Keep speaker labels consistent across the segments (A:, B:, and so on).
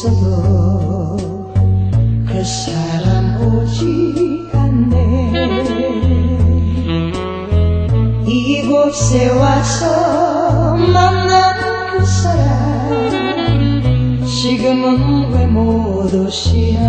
A: 있어도 그 사람 오지 않네. 이곳에 와서 만난 그 사람 지금은 왜 못 오시나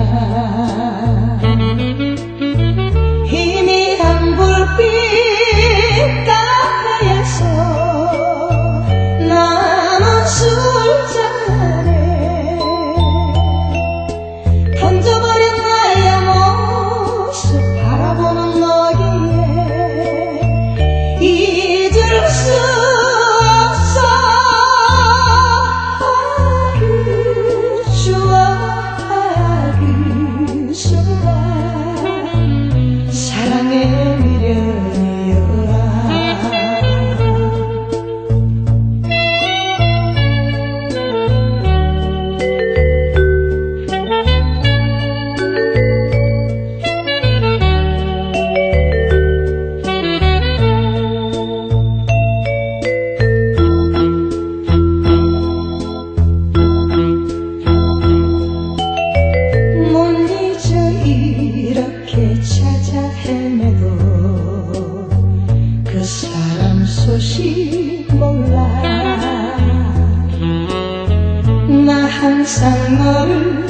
A: 항상 너를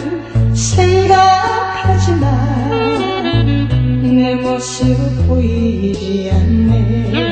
A: 생각하지만 내 모습 보이지 않네